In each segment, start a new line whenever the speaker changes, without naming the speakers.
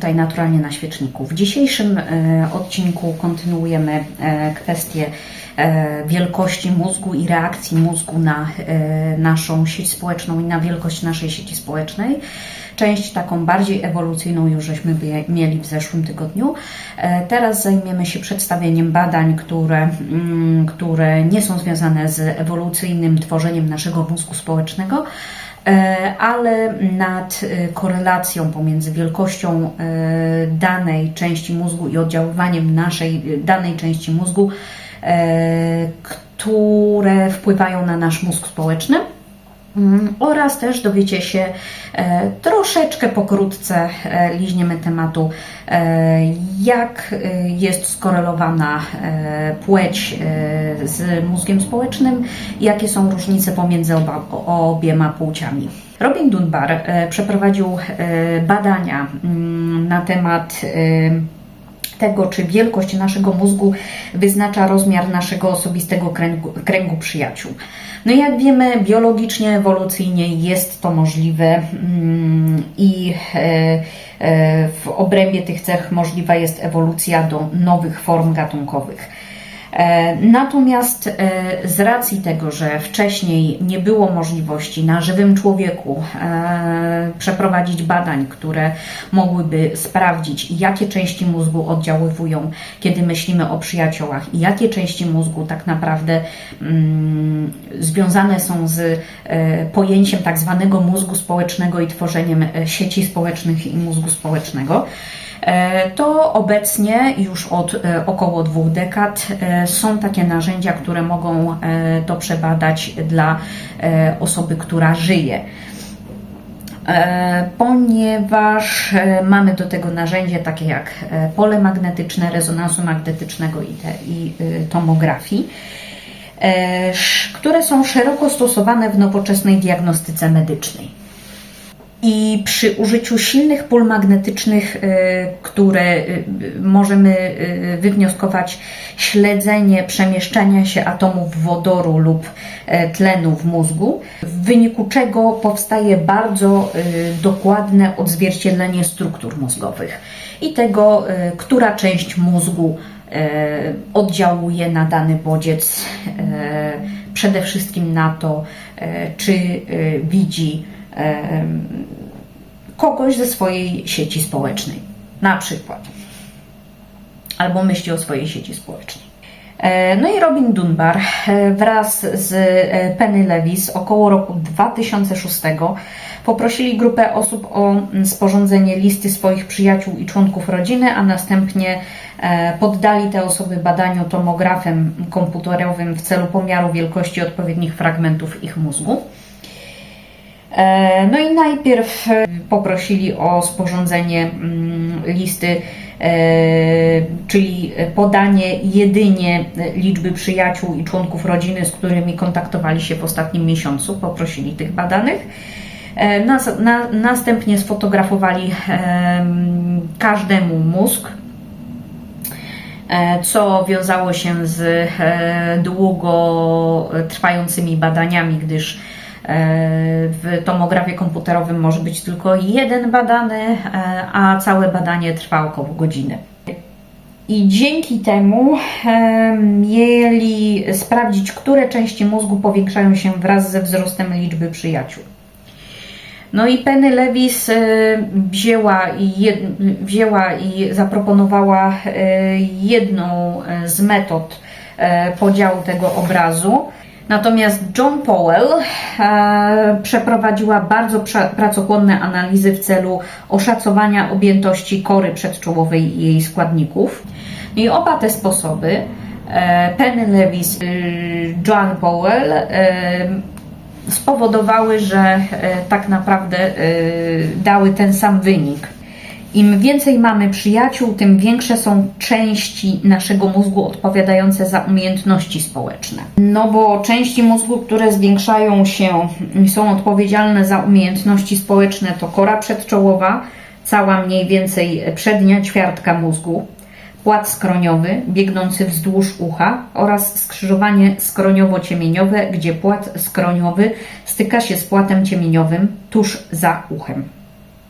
tutaj naturalnie na świeczniku. W dzisiejszym e, odcinku kontynuujemy e, kwestię e, wielkości mózgu i reakcji mózgu na naszą sieć społeczną i na wielkość naszej sieci społecznej. Część taką bardziej ewolucyjną już żeśmy mieli w zeszłym tygodniu. Teraz zajmiemy się przedstawieniem badań, które, mm, które nie są związane z ewolucyjnym tworzeniem naszego mózgu społecznego, ale nad e, korelacją pomiędzy wielkością e, danej części mózgu i oddziaływaniem naszej e, danej części mózgu, e, które wpływają na nasz mózg społeczny. Mm, Oraz też dowiecie się e, troszeczkę pokrótce e, liźniemy tematu, e, jak jest skorelowana płeć z mózgiem społecznym, jakie są różnice pomiędzy oba, obiema płciami. Robin Dunbar przeprowadził badania mm, na temat tego, czy wielkość naszego mózgu wyznacza rozmiar naszego osobistego kręgu, kręgu przyjaciół. No jak wiemy, biologicznie, ewolucyjnie jest to możliwe mm, i e, e, w obrębie tych cech możliwa jest ewolucja do nowych form gatunkowych. E, Natomiast e, z racji tego, że wcześniej nie było możliwości na żywym człowieku e, przeprowadzić badań, które mogłyby sprawdzić, jakie części mózgu oddziaływują, kiedy myślimy o przyjaciołach i jakie części mózgu tak naprawdę mm, związane są z pojęciem tak zwanego mózgu społecznego i tworzeniem sieci społecznych i mózgu społecznego. E, to obecnie już od e, około dwóch dekad e, są takie narzędzia, które mogą to przebadać dla osoby, która żyje. Ponieważ mamy do tego narzędzie takie jak pole magnetyczne, rezonansu magnetycznego i, te, i tomografii, które są szeroko stosowane w nowoczesnej diagnostyce medycznej. I przy użyciu silnych pól magnetycznych, y, które y, możemy y, wywnioskować śledzenie przemieszczania się atomów wodoru lub e, tlenu w mózgu, w wyniku czego powstaje bardzo dokładne odzwierciedlenie struktur mózgowych i tego, która część mózgu e, oddziałuje na dany bodziec, e, przede wszystkim na to, czy widzi kogoś ze swojej sieci społecznej, na przykład, albo myśli o swojej sieci społecznej. E, No i Robin Dunbar e, wraz z e, Penny Lewis około roku 2006 poprosili grupę osób o mm, sporządzenie listy swoich przyjaciół i członków rodziny, a następnie poddali te osoby badaniu tomografem komputerowym w celu pomiaru wielkości odpowiednich fragmentów ich mózgu. E, No i najpierw e, poprosili o sporządzenie mm, listy, e, czyli podanie jedynie liczby przyjaciół i członków rodziny, z którymi kontaktowali się w ostatnim miesiącu. Poprosili tych badanych. Nas, na, następnie sfotografowali em, każdemu mózg, co wiązało się z długo trwającymi badaniami, gdyż w tomografie komputerowym może być tylko jeden badany, e, a całe badanie trwa około godziny. I dzięki temu e, mieli sprawdzić, które części mózgu powiększają się wraz ze wzrostem liczby przyjaciół. No i Penny Lewis e, wzięła i, wzięła i zaproponowała e, jedną e, z metod e, podziału tego obrazu. Natomiast John Powell e, przeprowadziła bardzo pracochłonne analizy w celu oszacowania objętości kory przedczołowej i jej składników. I oba te sposoby, e, Lewis i John Powell, e, spowodowały, że e, tak naprawdę e, dały ten sam wynik. Im więcej mamy przyjaciół, tym większe są części naszego mózgu odpowiadające za umiejętności społeczne. No bo części mózgu, które zwiększają się, są odpowiedzialne za umiejętności społeczne, to kora przedczołowa, cała mniej więcej przednia ćwiartka mózgu, płat skroniowy biegnący wzdłuż ucha oraz skrzyżowanie skroniowo-ciemieniowe, gdzie płat skroniowy styka się z płatem ciemieniowym tuż za uchem.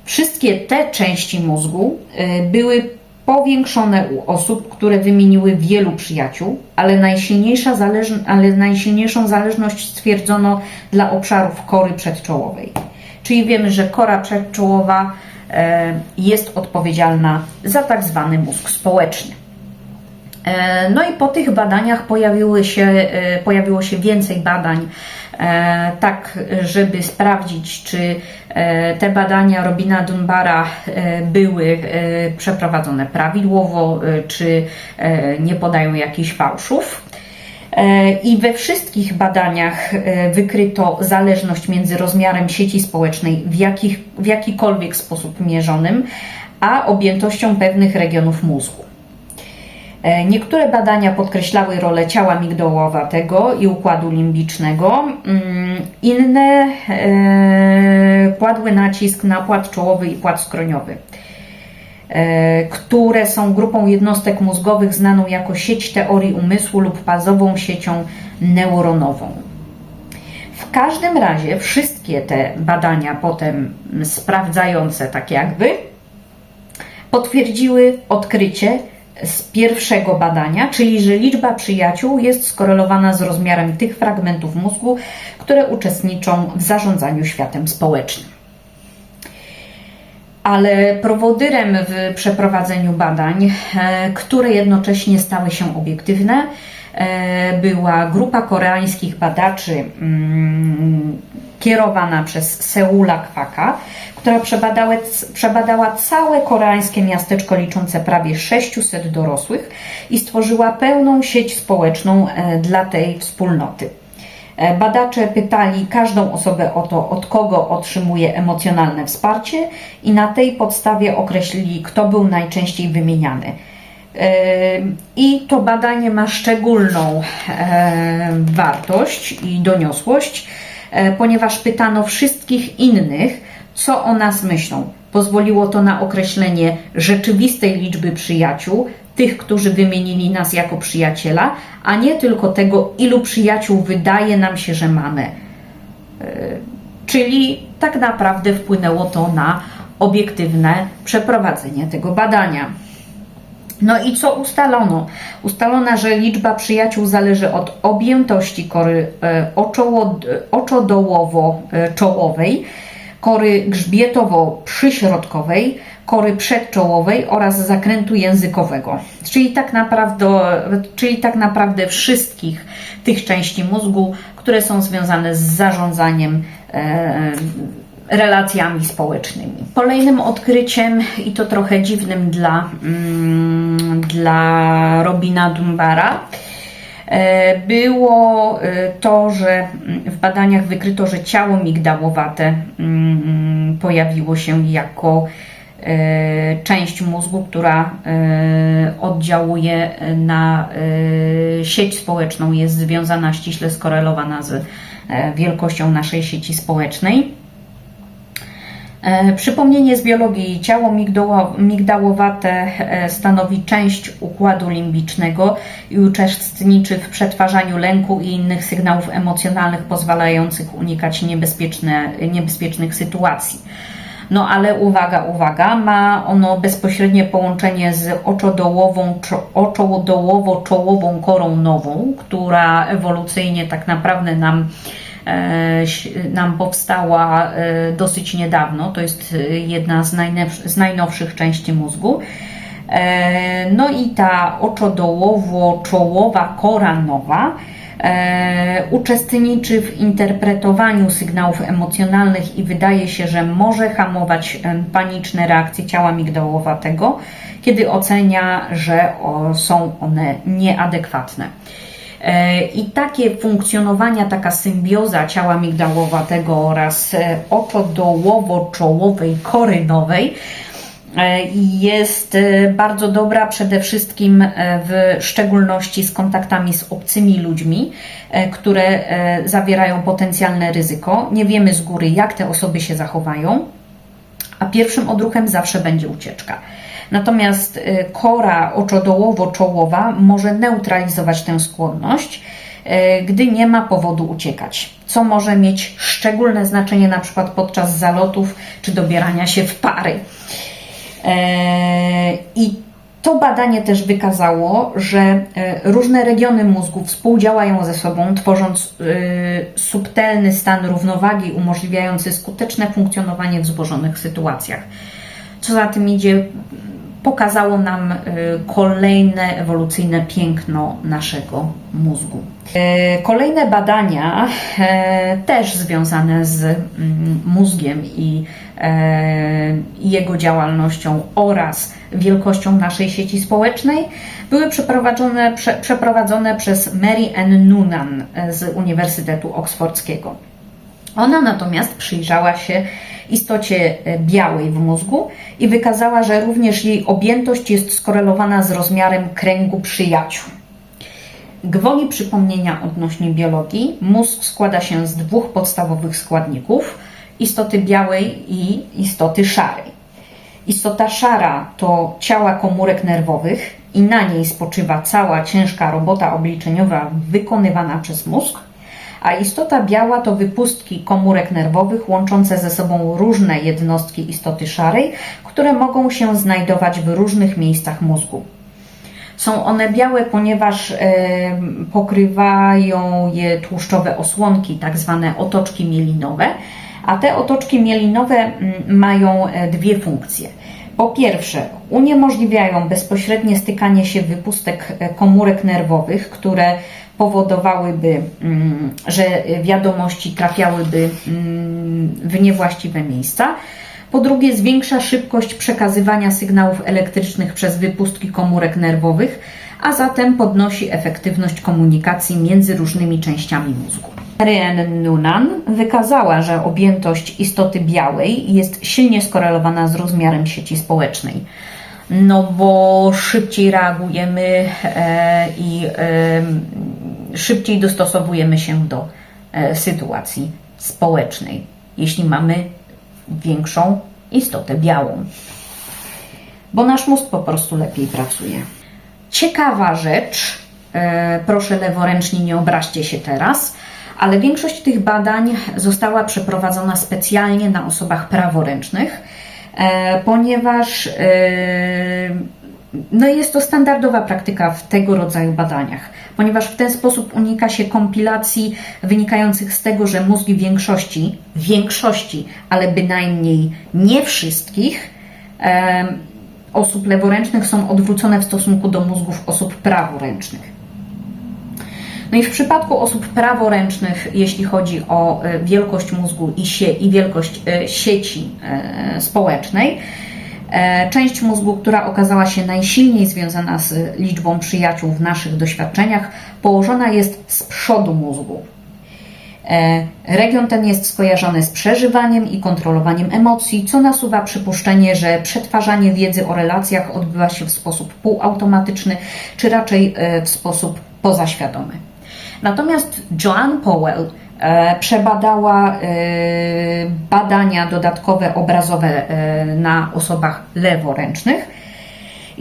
Wszystkie te części mózgu y, były powiększone u osób, które wymieniły wielu przyjaciół, ale, najsilniejsza zależ... ale najsilniejszą zależność stwierdzono dla obszarów kory przedczołowej. Czyli wiemy, że kora przedczołowa e, jest odpowiedzialna za tak zwany mózg społeczny. E, No i po tych badaniach pojawiły się, e, pojawiło się więcej badań, e, tak żeby sprawdzić, czy te badania Robina Dunbara były przeprowadzone prawidłowo, czy nie podają jakichś fałszów. I we wszystkich badaniach wykryto zależność między rozmiarem sieci społecznej w, jakich, w jakikolwiek sposób mierzonym, a objętością pewnych regionów mózgu. E, Niektóre badania podkreślały rolę ciała migdałowatego i układu limbicznego, mm, inne e, kładły nacisk na płat czołowy i płat skroniowy, e, które są grupą jednostek mózgowych znaną jako sieć teorii umysłu lub bazową siecią neuronową. W każdym razie wszystkie te badania potem sprawdzające tak jakby potwierdziły odkrycie z pierwszego badania, czyli że liczba przyjaciół jest skorelowana z rozmiarem tych fragmentów mózgu, które uczestniczą w zarządzaniu światem społecznym. Ale prowodyrem w przeprowadzeniu badań, e, które jednocześnie stały się obiektywne, e, była grupa koreańskich badaczy mm, kierowana przez Seula Kwaka, która przebadała, przebadała całe koreańskie miasteczko liczące prawie 600 dorosłych i stworzyła pełną sieć społeczną e, dla tej wspólnoty. E, Badacze pytali każdą osobę o to, od kogo otrzymuje emocjonalne wsparcie, i na tej podstawie określili, kto był najczęściej wymieniany. E, I to badanie ma szczególną wartość i doniosłość, ponieważ pytano wszystkich innych, co o nas myślą. Pozwoliło to na określenie rzeczywistej liczby przyjaciół, tych, którzy wymienili nas jako przyjaciela, a nie tylko tego, ilu przyjaciół wydaje nam się, że mamy. E, Czyli tak naprawdę wpłynęło to na obiektywne przeprowadzenie tego badania. No i co ustalono? Ustalono, że liczba przyjaciół zależy od objętości kory e, oczoło- oczodołowo-czołowej, kory grzbietowo-przyśrodkowej, kory przedczołowej oraz zakrętu językowego. Czyli tak, naprawdę, czyli tak naprawdę wszystkich tych części mózgu, które są związane z zarządzaniem e, relacjami społecznymi. Kolejnym odkryciem, i to trochę dziwnym dla, mm, dla Robina Dunbara, e, było e, to, że mm, w badaniach wykryto, że ciało migdałowate mm, pojawiło się jako e, część mózgu, która oddziałuje na sieć społeczną, jest związana ściśle skorelowana z wielkością naszej sieci społecznej. E, Przypomnienie z biologii. Ciało migdałowate e, stanowi część układu limbicznego i uczestniczy w przetwarzaniu lęku i innych sygnałów emocjonalnych pozwalających unikać niebezpiecznych sytuacji. No ale uwaga, uwaga, ma ono bezpośrednie połączenie z oczodołową, czo- oczodołowo-czołową korą nową, która ewolucyjnie tak naprawdę nam nam powstała e, dosyć niedawno. To jest e, jedna z, najnowsz- z najnowszych części mózgu. E, No i ta oczodołowo-czołowa kora nowa e, uczestniczy w interpretowaniu sygnałów emocjonalnych i wydaje się, że może hamować paniczne reakcje ciała migdałowatego, kiedy ocenia, że są one nieadekwatne. E, I takie funkcjonowania, taka symbioza ciała migdałowatego oraz e, oczodołowo-czołowej kory nowej e, jest bardzo dobra przede wszystkim w szczególności z kontaktami z obcymi ludźmi, które zawierają potencjalne ryzyko. Nie wiemy z góry, jak te osoby się zachowają, a pierwszym odruchem zawsze będzie ucieczka. Natomiast y, kora oczodołowo-czołowa może neutralizować tę skłonność e, gdy nie ma powodu uciekać, co może mieć szczególne znaczenie na przykład podczas zalotów czy dobierania się w pary. E, I to badanie też wykazało, że e, różne regiony mózgu współdziałają ze sobą, tworząc e, subtelny stan równowagi umożliwiający skuteczne funkcjonowanie w złożonych sytuacjach. Co za tym idzie, pokazało nam e, kolejne ewolucyjne piękno naszego mózgu. E, Kolejne badania, e, też związane z mm, mózgiem i jego działalnością oraz wielkością naszej sieci społecznej, były przeprowadzone, prze, przeprowadzone przez Mary Ann Noonan z Uniwersytetu Oksfordzkiego. Ona natomiast przyjrzała się istocie e, białej w mózgu i wykazała, że również jej objętość jest skorelowana z rozmiarem kręgu przyjaciół. Gwoli przypomnienia odnośnie biologii, mózg składa się z dwóch podstawowych składników: istoty białej i istoty szarej. Istota szara to ciała komórek nerwowych i na niej spoczywa cała ciężka robota obliczeniowa wykonywana przez mózg, a istota biała to wypustki komórek nerwowych łączące ze sobą różne jednostki istoty szarej, które mogą się znajdować w różnych miejscach mózgu. Są one białe, ponieważ pokrywają je tłuszczowe osłonki, tak zwane otoczki mielinowe, a te otoczki mielinowe mm, mają e, dwie funkcje. Po pierwsze, uniemożliwiają bezpośrednie stykanie się wypustek e, komórek nerwowych, które powodowałyby, mm, że wiadomości trafiałyby mm, w niewłaściwe miejsca. Po drugie, zwiększa szybkość przekazywania sygnałów elektrycznych przez wypustki komórek nerwowych, a zatem podnosi efektywność komunikacji między różnymi częściami mózgu. Marianne Noonan wykazała, że objętość istoty białej jest silnie skorelowana z rozmiarem sieci społecznej. No bo szybciej reagujemy e, i szybciej dostosowujemy się do e, sytuacji społecznej, jeśli mamy większą istotę białą. Bo nasz mózg po prostu lepiej pracuje. Ciekawa rzecz, e, proszę leworęcznie nie obraźcie się teraz, ale większość tych badań została przeprowadzona specjalnie na osobach praworęcznych, e, ponieważ no jest to standardowa praktyka w tego rodzaju badaniach, ponieważ w ten sposób unika się kompilacji wynikających z tego, że mózgi większości, większości, ale bynajmniej nie wszystkich e, osób leworęcznych są odwrócone w stosunku do mózgów osób praworęcznych. No i w przypadku osób praworęcznych, jeśli chodzi o e, wielkość mózgu i, sie, i wielkość e, sieci e, społecznej, część mózgu, która okazała się najsilniej związana z liczbą przyjaciół w naszych doświadczeniach, położona jest z przodu mózgu. Region ten jest skojarzony z przeżywaniem i kontrolowaniem emocji, co nasuwa przypuszczenie, że przetwarzanie wiedzy o relacjach odbywa się w sposób półautomatyczny, czy raczej w sposób pozaświadomy. Natomiast Joanne Powell e, przebadała e, badania dodatkowe obrazowe e, na osobach leworęcznych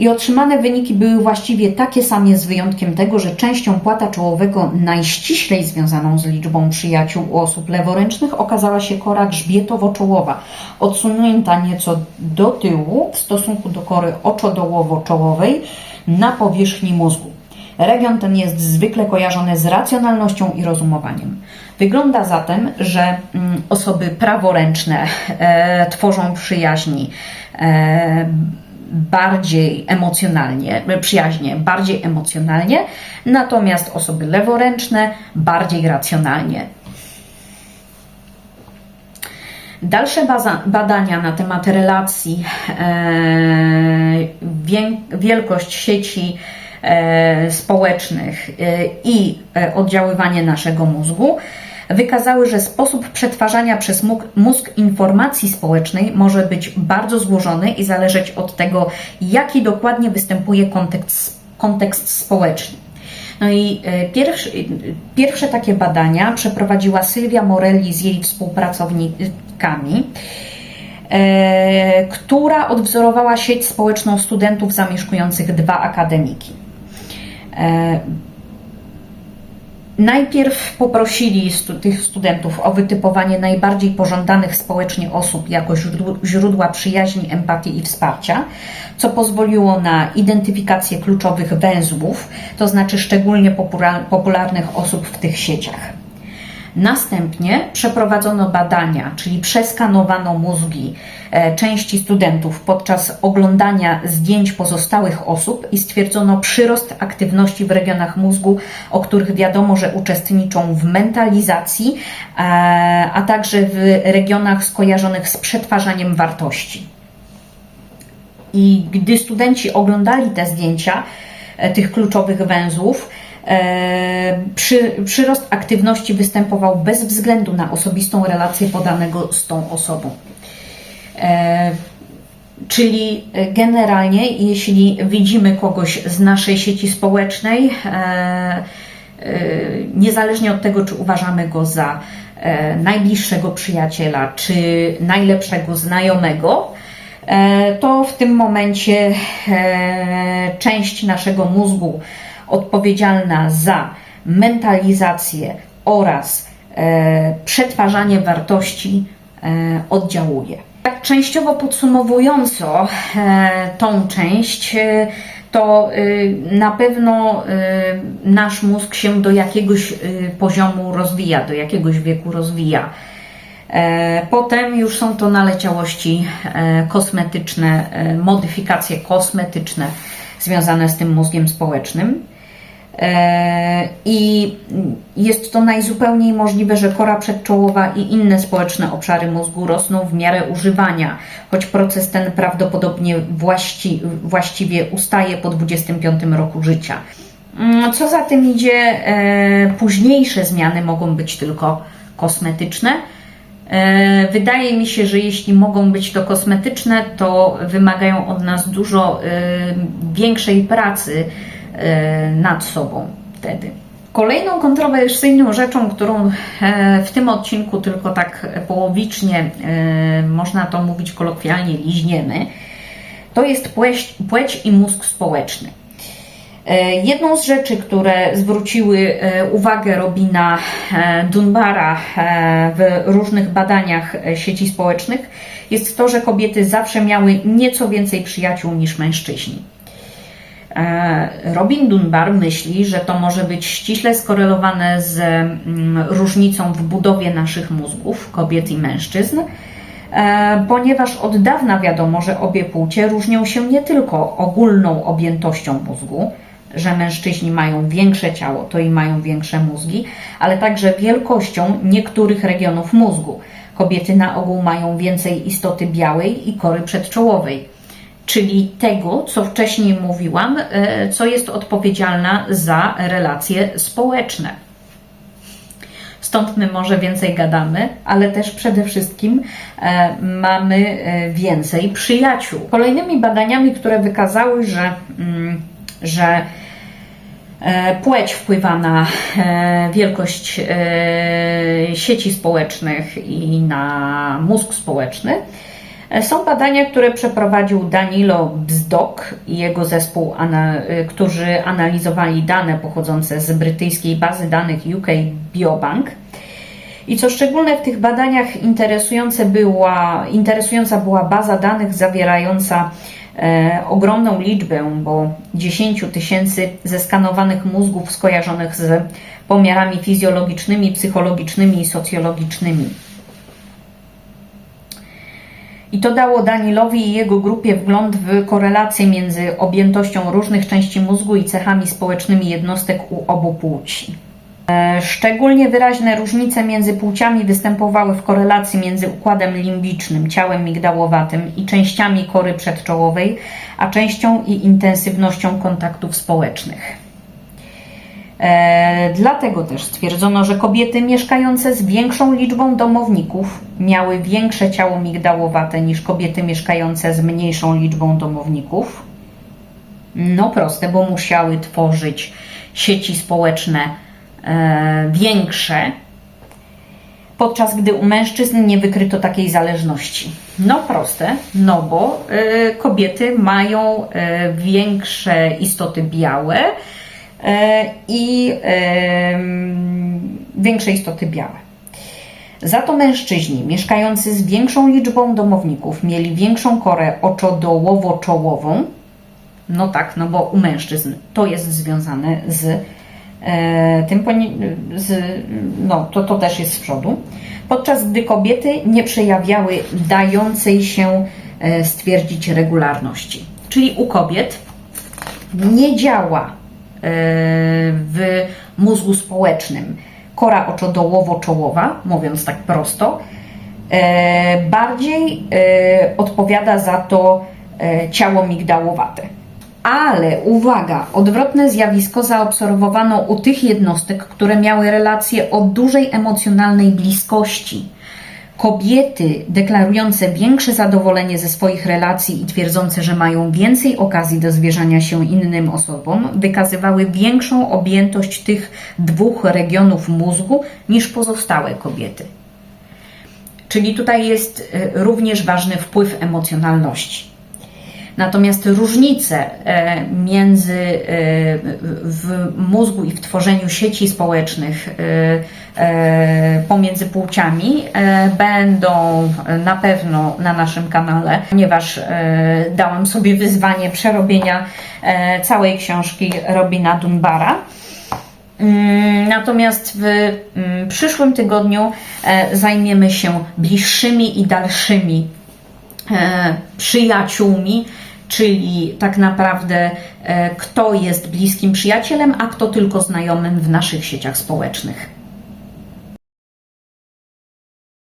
i otrzymane wyniki były właściwie takie same, z wyjątkiem tego, że częścią płata czołowego najściślej związaną z liczbą przyjaciół u osób leworęcznych okazała się kora grzbietowo-czołowa, odsunięta nieco do tyłu w stosunku do kory oczodołowo-czołowej na powierzchni mózgu. Region ten jest zwykle kojarzony z racjonalnością i rozumowaniem. Wygląda zatem, że mm, osoby praworęczne e, tworzą przyjaźni e, bardziej emocjonalnie, przyjaźnie bardziej emocjonalnie, natomiast osoby leworęczne bardziej racjonalnie. Dalsze badania na temat relacji, e, wielkość sieci E, społecznych e, i e, oddziaływanie naszego mózgu wykazały, że sposób przetwarzania przez mózg informacji społecznej może być bardzo złożony i zależeć od tego, jaki dokładnie występuje kontekst, kontekst społeczny. No i pierwsze, pierwsze takie badania przeprowadziła Sylwia Morelli z jej współpracownikami która odwzorowała sieć społeczną studentów zamieszkujących dwa akademiki. Najpierw poprosili stu, tych studentów o wytypowanie najbardziej pożądanych społecznie osób jako źródła przyjaźni, empatii i wsparcia, co pozwoliło na identyfikację kluczowych węzłów, to znaczy szczególnie popula- popularnych osób w tych sieciach. Następnie przeprowadzono badania, czyli przeskanowano mózgi e, części studentów podczas oglądania zdjęć pozostałych osób i stwierdzono przyrost aktywności w regionach mózgu, o których wiadomo, że uczestniczą w mentalizacji, e, a także w regionach skojarzonych z przetwarzaniem wartości. I gdy studenci oglądali te zdjęcia e, tych kluczowych węzłów, przy, przyrost aktywności występował bez względu na osobistą relację podanego z tą osobą. E, Czyli e, generalnie, jeśli widzimy kogoś z naszej sieci społecznej, e, e, niezależnie od tego, czy uważamy go za e, najbliższego przyjaciela, czy najlepszego znajomego, e, to w tym momencie e, część naszego mózgu odpowiedzialna za mentalizację oraz e, przetwarzanie wartości e, oddziałuje. Tak częściowo podsumowująco e, tą część, e, to e, na pewno e, nasz mózg się do jakiegoś e, poziomu rozwija, do jakiegoś wieku rozwija. Potem już są to naleciałości kosmetyczne, modyfikacje kosmetyczne związane z tym mózgiem społecznym. E, I jest to najzupełniej możliwe, że kora przedczołowa i inne społeczne obszary mózgu rosną w miarę używania, choć proces ten prawdopodobnie właści, właściwie ustaje po 25 roku życia. Mm, Co za tym idzie, e, późniejsze zmiany mogą być tylko kosmetyczne. E, Wydaje mi się, że jeśli mogą być to kosmetyczne, to wymagają od nas dużo większej pracy nad sobą wtedy. Kolejną kontrowersyjną rzeczą, którą e, w tym odcinku tylko tak połowicznie, e, można to mówić kolokwialnie, liźniemy, to jest płeć, płeć i mózg społeczny. E, Jedną z rzeczy, które zwróciły e, uwagę Robina e, Dunbara e, w różnych badaniach e, sieci społecznych, jest to, że kobiety zawsze miały nieco więcej przyjaciół niż mężczyźni. E, Robin Dunbar myśli, że to może być ściśle skorelowane z mm, różnicą w budowie naszych mózgów, kobiet i mężczyzn, e, ponieważ od dawna wiadomo, że obie płcie różnią się nie tylko ogólną objętością mózgu, że mężczyźni mają większe ciało, to i mają większe mózgi, ale także wielkością niektórych regionów mózgu. Kobiety na ogół mają więcej istoty białej i kory przedczołowej czyli tego, co wcześniej mówiłam, e, co jest odpowiedzialna za relacje społeczne. Stąd my może więcej gadamy, ale też przede wszystkim e, mamy e, więcej przyjaciół. Kolejnymi badaniami, które wykazały, że, mm, że płeć wpływa na wielkość sieci społecznych i na mózg społeczny, są badania, które przeprowadził Danilo Bzdok i jego zespół, y, którzy analizowali dane pochodzące z brytyjskiej bazy danych UK Biobank. I co szczególne w tych badaniach interesujące była, interesująca była baza danych zawierająca e, ogromną liczbę, bo 10 tysięcy zeskanowanych mózgów skojarzonych z pomiarami fizjologicznymi, psychologicznymi i socjologicznymi. I to dało Danilowi i jego grupie wgląd w korelację między objętością różnych części mózgu i cechami społecznymi jednostek u obu płci. E, Szczególnie wyraźne różnice między płciami występowały w korelacji między układem limbicznym, ciałem migdałowatym i częściami kory przedczołowej, a częścią i intensywnością kontaktów społecznych. E, dlatego też stwierdzono, że kobiety mieszkające z większą liczbą domowników miały większe ciało migdałowate niż kobiety mieszkające z mniejszą liczbą domowników. No proste, bo musiały tworzyć sieci społeczne e, większe, podczas gdy u mężczyzn nie wykryto takiej zależności. No proste, no bo e, kobiety mają większe istoty białe, i em, większe istoty białe. Za to mężczyźni mieszkający z większą liczbą domowników mieli większą korę oczodołowo-czołową. No tak, no bo u mężczyzn to jest związane z e, tym, z, no to, to też jest z przodu. Podczas gdy kobiety nie przejawiały dającej się e, stwierdzić regularności. Czyli u kobiet nie działa e, w mózgu społecznym kora oczodołowo-czołowa, mówiąc tak prosto, e, bardziej e, odpowiada za to e, ciało migdałowate. Ale uwaga, odwrotne zjawisko zaobserwowano u tych jednostek, które miały relacje o dużej emocjonalnej bliskości. Kobiety deklarujące większe zadowolenie ze swoich relacji i twierdzące, że mają więcej okazji do zwierzania się innym osobom, wykazywały większą objętość tych dwóch regionów mózgu niż pozostałe kobiety. Czyli tutaj jest e, również ważny wpływ emocjonalności. Natomiast różnice e, między e, w mózgu i w tworzeniu sieci społecznych e, pomiędzy płciami będą na pewno na naszym kanale, ponieważ dałam sobie wyzwanie przerobienia całej książki Robina Dunbara. Mm, Natomiast w mm, przyszłym tygodniu zajmiemy się bliższymi i dalszymi przyjaciółmi, czyli tak naprawdę e, kto jest bliskim przyjacielem, a kto tylko znajomym w naszych sieciach społecznych.